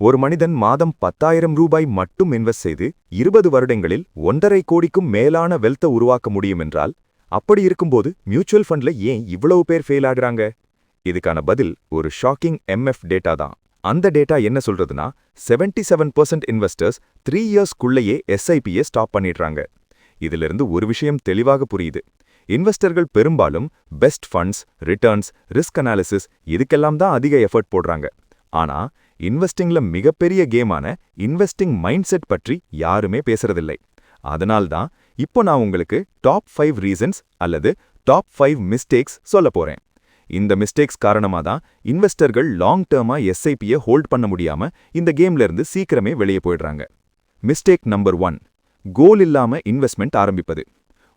ஒரு மனிதன் மாதம் பத்தாயிரம் ரூபாய் மட்டும் இன்வெஸ்ட் செய்து இருபது வருடங்களில் ஒன்றரை கோடிக்கும் மேலான வெல்த்தை உருவாக்க முடியும் என்றால் அப்படி இருக்கும்போது மியூச்சுவல் ஃபண்ட்ல ஏன் இவ்வளவு பேர் ஃபெயில் ஆகுறாங்க? இதுக்கான பதில் ஒரு ஷாக்கிங் எம்எஃப் டேட்டா தான். அந்த டேட்டா என்ன சொல்றதுன்னா 77% செவன் பர்சன்ட் இன்வெஸ்டர்ஸ் த்ரீ இயர்ஸ்க்குள்ளேயே எஸ்ஐபியை ஸ்டாப் பண்ணிடுறாங்க. இதிலிருந்து ஒரு விஷயம் தெளிவாக புரியுது. இன்வெஸ்டர்கள் பெரும்பாலும் best funds returns risk analysis இதுக்கெல்லாம் தான் அதிக எஃபர்ட் போடுறாங்க. ஆனா இன்வெஸ்டிங்ல மிகப்பெரிய கேமான இன்வெஸ்டிங் மைண்ட் செட் பற்றி யாருமே பேசுறதில்லை. அதனால்தான் இப்போ நான் உங்களுக்கு டாப் ஃபைவ் ரீசன்ஸ் அல்லது டாப் ஃபைவ் மிஸ்டேக்ஸ் சொல்ல போறேன். இந்த மிஸ்டேக்ஸ் காரணமா தான் இன்வெஸ்டர்கள் லாங் டேர்மா எஸ்ஐபியை ஹோல்ட் பண்ண முடியாம இந்த கேம்ல இருந்து சீக்கிரமே வெளியே போயிடுறாங்க. மிஸ்டேக் நம்பர் ஒன் கோல் இல்லாம இன்வெஸ்ட்மெண்ட் ஆரம்பிப்பது.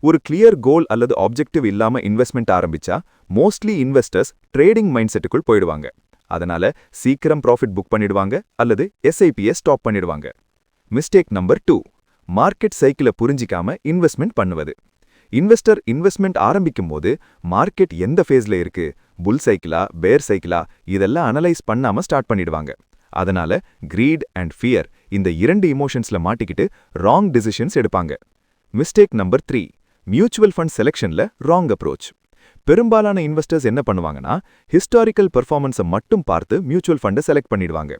ஒரு கிளியர் கோல் அல்லது ஆப்ஜெக்டிவ் இல்லாம இன்வெஸ்ட்மெண்ட் ஆரம்பிச்சா மோஸ்ட்லி இன்வெஸ்டர்ஸ் ட்ரேடிங் மைண்ட் செட்டுக்குள் போயிடுவாங்க. அதனால சீக்கிரம் ப்ராஃபிட் புக் பண்ணிடுவாங்க அல்லது எஸ்ஐபியை ஸ்டாப் பண்ணிடுவாங்க. மிஸ்டேக் நம்பர் டூ மார்க்கெட் சைக்கிளை புரிஞ்சிக்காம இன்வெஸ்ட்மெண்ட் பண்ணுவது. இன்வெஸ்டர் இன்வெஸ்ட்மெண்ட் ஆரம்பிக்கும் போது மார்க்கெட் எந்த ஃபேஸ்ல இருக்கு? புல் சைக்கிளா பேர் சைக்கிளா இதெல்லாம் அனலைஸ் பண்ணாம ஸ்டார்ட் பண்ணிடுவாங்க. அதனால கிரீட் அண்ட் ஃபியர் இந்த இரண்டு இமோஷன்ஸ்ல மாட்டிக்கிட்டு ராங் டிசிஷன்ஸ் எடுப்பாங்க. Mistake number three mutual fund செலெக்ஷன்ல wrong approach பெரும்பாலான இன்வெஸ்டர்ஸ் என்ன பண்ணுவாங்கன்னா ஹிஸ்டாரிக்கல் பெர்ஃபார்மன்ஸை மட்டும் பார்த்து மியூச்சுவல் ஃபண்டை செலக்ட் பண்ணிடுவாங்க.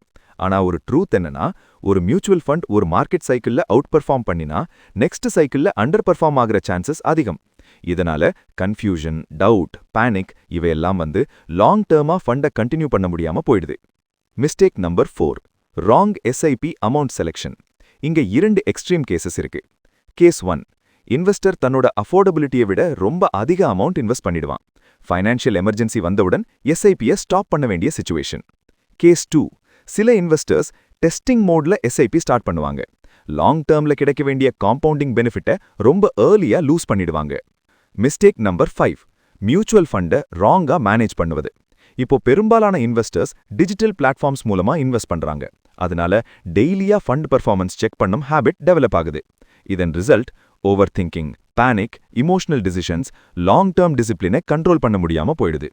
ஆனா ஒரு ட்ரூத் என்னன்னா ஒரு மியூச்சுவல் ஃபண்ட் ஒரு மார்க்கெட் சைக்கிள்ல அவுட் பெர்ஃபார்ம் பண்ணினா நெக்ஸ்ட் சைக்கிள்ல அண்டர் பெர்ஃபார்ம் ஆகிற சான்சஸ் அதிகம். இதனால கன்ஃபியூஷன் டவுட் பேனிக் இவையெல்லாம் வந்து லாங் டேர்மா ஃபண்டை கண்டினியூ பண்ண முடியாம போயிடுது. Mistake number four wrong SIP amount selection இங்க இரண்டு எக்ஸ்ட்ரீம் கேசஸ் இருக்கு. கேஸ் ஒன் இன்வெஸ்டர் தன்னோட அஃபோர்டபிலிட்டியை விட ரொம்ப அதிக அமௌண்ட் இன்வெஸ்ட் பண்ணிடுவான். ஃபைனான்ஷியல் எமர்ஜென்சி வந்தவுடன் எஸ்ஐபியை ஸ்டாப் பண்ண வேண்டிய சுச்சுவேஷன் கேஸ் டூ சில இன்வெஸ்டர்ஸ் டெஸ்டிங் மோட்ல எஸ்ஐபி ஸ்டார்ட் பண்ணுவாங்க. லாங் டேர்ம்ல கிடைக்க வேண்டிய காம்பவுண்டிங் பெனிஃபிட்டை ரொம்ப ஏர்லியா லூஸ் பண்ணிடுவாங்க. மிஸ்டேக் நம்பர் ஃபைவ் மியூச்சுவல் ஃபண்டை ராங்கா மேனேஜ் பண்ணுவது. இப்போ பெரும்பாலான இன்வெஸ்டர்ஸ் டிஜிட்டல் பிளாட்ஃபார்ம்ஸ் மூலமா இன்வெஸ்ட் பண்றாங்க. அதனால டெய்லியா ஃபண்ட் பெர்ஃபார்மன்ஸ் செக் பண்ணும் ஹேபிட் டெவலப் ஆகுது. இதன் result over thinking panic emotional decisions long term டிசிப்ளினை control பண்ண முடியாம போயிடுது.